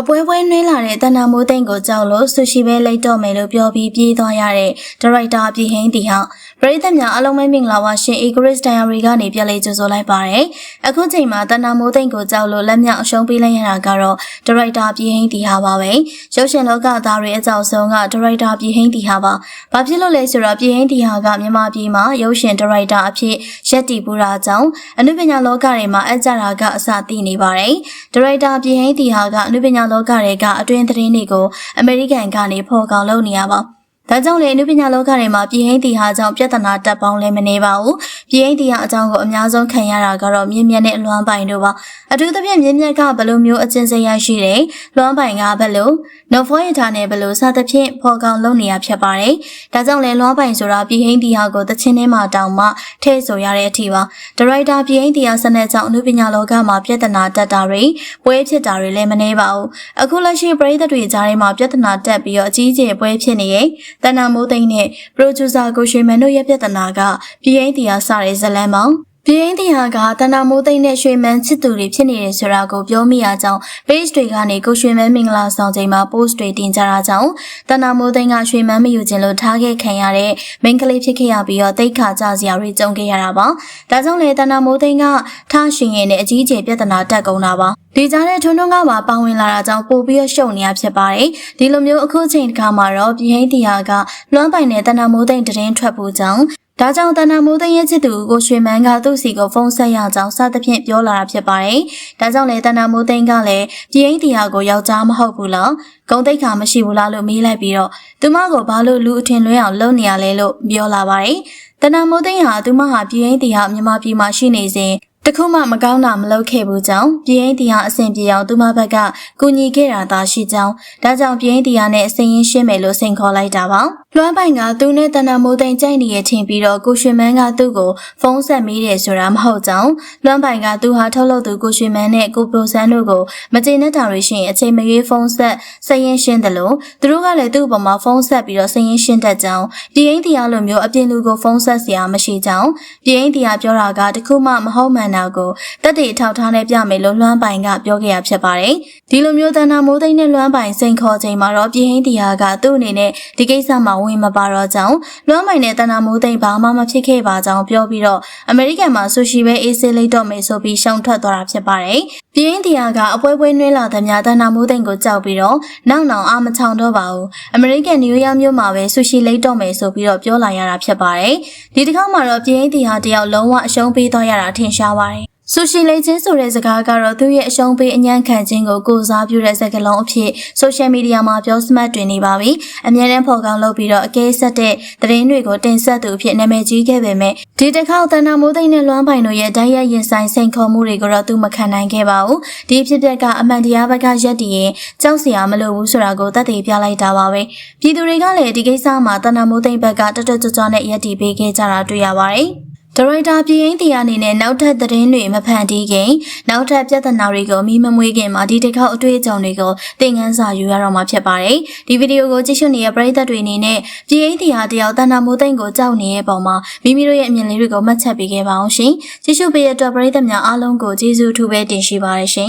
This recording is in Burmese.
အပွဲပွဲနှွေးလာတဲ့တဏ္ဍမိုးသိန်းကိုကြောက်လို့ဆူရှီပဲလိတ်တော့မယ်လို့ပြောပြီးပြေးသွားရတဲ့ဒါရိုက်တာပြည်ဟင်းတီဟာ ပရိသတ်များအားလုံးပဲမင်္ဂလာပါရှင် Egris Diary ကနေပြန်လေးကြိုဆိုလိုက်ပါရယ်အခုချိန်မှာတဏ္ဍမိုးသိန်းကိုကြောက်လို့လက်မြောက်အရှုံးပေးလိုက်ရတာကတော့ဒါရိုက်တာပြည်ဟင်းတီဟာပါပဲရုပ်ရှင်လောကသားတွေအကြောက်ဆုံးကဒါရိုက်တာပြည်ဟင်းတီဟာပါဘာဖြစ်လို့လဲဆိုတော့ပြည်ဟင်းတီဟာကမြန်မာပြည်မှာရုပ်ရှင်ဒါရိုက်တာအဖြစ်ရက်တည်ပူတာကြောင့်အနုပညာလောကတွေမှာအကြတာကအစသိနေပါတယ်ဒါရိုက်တာပြည်ဟင်းတီဟာကအနုပညာလောကတွေကအတွင်းသတင်းတွေကိုအမေရိကန်ကနေဖော်ကောင်လုပ်နေရပါ ဒါကြောင့်လေအနုပညာလောကတွေမှာပြည်ဟိန်းတီဟာကြောင့်ပြဿနာတက်ပေါင်းလည်းမနေပါဘူး။ပြည်ဟိန်းတီဟာအကြောင်းကိုအများဆုံးခံရတာကတော့မြင့်မြတ်နဲ့လွမ်းပိုင်တို့ပါ။အထူးသဖြင့်မြင့်မြတ်ကဘယ်လိုမျိုးအကျဉ်းစရရှိတယ်။လွမ်းပိုင်ကဘယ်လိုနော်ဖောရထားနဲ့ဘယ်လိုစသဖြင့်ဖော်ကောင်လုပ်နေရဖြစ်ပါတယ်။ဒါကြောင့်လေလွမ်းပိုင်ဆိုတာပြည်ဟိန်းတီဟာကိုတချင်းထဲမှာတောင်မှထည့်ဆိုရတဲ့အထိပါ။ဒါရိုက်တာပြည်ဟိန်းတီဟာစနစ်ကြောင့်အနုပညာလောကမှာပြဿနာတက်တာတွေပွဲဖြစ်တာတွေလည်းမနေပါဘူး။အခုလက်ရှိပရိသတ်တွေကြားထဲမှာပြဿနာတက်ပြီးတော့အကြီးအကျယ်ပွဲဖြစ်နေရဲ့တဏ္ဍမိုးသိန်းနဲ့ producer ကိုရွှေမန်တို့ရဲ့ပြဿနာကပြည်ဟိန်းတီဟာစတဲ့ဇတ်လန်းပေါင်း ပြည်ဟင်းတီဟာကတဏ္ဍမိုးသိမ့်နဲ့ရွှေမန်းချစ်သူတွေဖြစ်နေတယ်ဆိုတာကိုပြောမိရကြောင်း page တွေကနေကိုရွှေမန်းမင်္ဂလာဆောင်ချိန်မှာ post တွေတင်ကြတာကြောင့်တဏ္ဍမိုးသိမ့်ကရွှေမန်းမယူခြင်းလို့ထားခဲ့ခံရတဲ့မိန်းကလေးဖြစ်ခဲ့ရပြီးတော့တိတ်ခါကြစရာတွေကြုံခဲ့ရတာပါ။ဒါကြောင့်လေတဏ္ဍမိုးသိမ့်ကထားရှင်ရင်နဲ့အကြီးအကျယ်ပြဿနာတက်ကုန်တာပါ။ဒီကြားတဲ့ထွန်းထွန်းကပါပါဝင်လာတာကြောင့်ပို့ပြီးရရှုံနေရဖြစ်ပါတယ်။ဒီလိုမျိုးအခုချိန်တခါမှာတော့ပြည်ဟင်းတီဟာကလွမ်းပိုင်တဲ့တဏ္ဍမိုးသိမ့်တရင်ထွက်ဖို့ကြောင့် ဒါကြောင့်တဏ္ဍမိုးသိန်းရဲ့ချစ်သူကိုရွှေမန်းကသူ့စီကိုဖုန်းဆက်ရကြောင်းစသဖြင့်ပြောလာတာဖြစ်ပါတယ်။ဒါကြောင့်လေတဏ္ဍမိုးသိန်းကလည်းပြည်အိမ်တီဟာကိုယောက်ျားမဟုတ်ဘူးလား။ဂုံတိတ်ခါမရှိဘူးလားလို့မေးလိုက်ပြီးတော့သူမကိုဘာလို့လူအထင်လွဲအောင်လုပ်နေရလဲလို့ပြောလာပါတယ်။တဏ္ဍမိုးသိန်းဟာသူမဟာပြည်အိမ်တီဟာမြန်မာပြည်မှာရှိနေစဉ်တ ခုမှမကောင်းတာမလုပ်ခဲ့ဘူးကြောင်းပြင်းတရားအဆင်ပြေအောင်သူမဘက်ကကူညီခဲ့တာသာရှိကြောင်းဒါကြောင့်ပြင်းတရားနဲ့အစင်ရင်းရှင်းမယ်လို့စိန်ခေါ်လိုက်တာပါလွှမ်းပိုင်ကသူနဲ့တဏ္ဍမိုးသိန်ကြိုက်နေရထင်ပြီးတော့ကိုရွှေမန်းကသူ့ကိုဖုန်းဆက်မိတယ်ဆိုတာမဟုတ်ကြောင်းလွှမ်းပိုင်ကသူဟာထုတ်လုပ်သူကိုရွှေမန်းနဲ့ကိုပရိုဆန်းတို့ကိုမကျေနပ်တာတွေရှိရင်အချိန်မရွေးဖုန်းဆက်စရင်ရှင်းတယ်လို့သူတို့ကလည်းသူ့အပေါ်မှာဖုန်းဆက်ပြီးတော့စရင်ရှင်းတတ်ကြောင်းပြင်းတရားလိုမျိုးအပြင်လူကိုဖုန်းဆက်စရာမရှိကြောင်းပြင်းတရားပြောတာကတခုမှမဟုတ်မှန်တာကိုတက်တေထောက်ထားနဲ့ပြမယ်လို့လွမ်းပိုင်ကပြောခဲ့ရဖြစ်ပါတယ်ဒီလိုမျိုးတဏ္ဍမိုးသိန်းနဲ့လွမ်းပိုင်စိန်ခေါ်ချိန်မှာတော့ပြင်းဟင်းတီဟာကသူ့အနေနဲ့ဒီကိစ္စမှာဝင်မပါတော့ကြောင်းလွမ်းပိုင်နဲ့တဏ္ဍမိုးသိန်းဘာမှမဖြစ်ခဲ့ပါကြောင်းပြောပြီးတော့အမေရိကန်မှာဆူရှီပဲအေးဆေးလိတ်တော့မယ်ဆိုပြီးရှောင်ထွက်သွားတာဖြစ်ပါတယ်ပြင်းတီဟာကအပွဲပွဲနှွှဲလာတဲ့များတဏ္ဍမိုးသိန်းကိုကြောက်ပြီးတော့နောက်နောက်အာမချောင်တော့ပါဘူးအမေရိကန်နယူးယောက်မြို့မှာပဲဆူရှီလိတ်တော့မယ်ဆိုပြီးတော့ပြောလာရတာဖြစ်ပါတယ်ဒီတစ်ခါမှတော့ပြင်းတီဟာတယောက်လုံးဝအရှုံးပေးသွားရတာထင်ရှားပါတယ် ဆူရှီလေးချင်းဆိုတဲ့စကားကတော့သူ့ရဲ့အရှုံးပေးအညံ့ခံခြင်းကိုကိုစားပြုတဲ့စကားလုံးအဖြစ်ဆိုရှယ်မီဒီယာမှာပြောစမှတ်တွင်နေပါပြီ။အမြဲတမ်းဖော်ကောင်းလုပ်ပြီးတော့အကဲဆက်တဲ့သတင်းတွေကိုတင်ဆက်သူအဖြစ်နာမည်ကြီးခဲ့ပေမဲ့ဒီတစ်ခေါက်တန်နာမိုးသိန်းနဲ့လွမ်းပိုင်တို့ရဲ့တိုက်ရိုက်ရင်ဆိုင်စိန်ခေါ်မှုတွေကိုတော့သူမခံနိုင်ခဲ့ပါဘူး။ဒီဖြစ်ပျက်ကအမှန်တရားဘက်ကရက်တည်ရင်ကြောက်စရာမလိုဘူးဆိုတာကိုသက်သေပြလိုက်တာပါပဲ။ပြည်သူတွေကလည်းဒီကိစ္စမှာတန်နာမိုးသိန်းဘက်ကတတွတ်ကြွကြွနဲ့ရက်တည်ပေးခဲ့ကြတာတွေ့ရပါတယ်။ ဒါရိုက်တာပြည်ရင်တီအနေနဲ့နောက်ထပ်သတင်းတွေမဖန်တီးခင်နောက်ထပ်ပြဿနာတွေကိုမိမမွေးခင်မှာဒီတစ်ခေါက်အတွေ့အကြုံတွေကိုသင်ခန်းစာယူရတော့မှာဖြစ်ပါတယ်။ဒီဗီဒီယိုကိုကြည့်ရှုနေတဲ့ပရိသတ်တွေအနေနဲ့ပြည်ရင်တီဟာတယောက်တဏ္ဍမိုးသိမ့်ကိုကြောက်နေတဲ့ပုံမှာမိမိတို့ရဲ့အမြင်လေးတွေကိုမှတ်ချက်ပေးခဲ့ပါအောင်ရှင်။ကြည့်ရှုပေးတဲ့အတွက်ပရိသတ်များအားလုံးကိုကျေးဇူးအထူးပဲတင်ရှိပါတယ်ရှင်။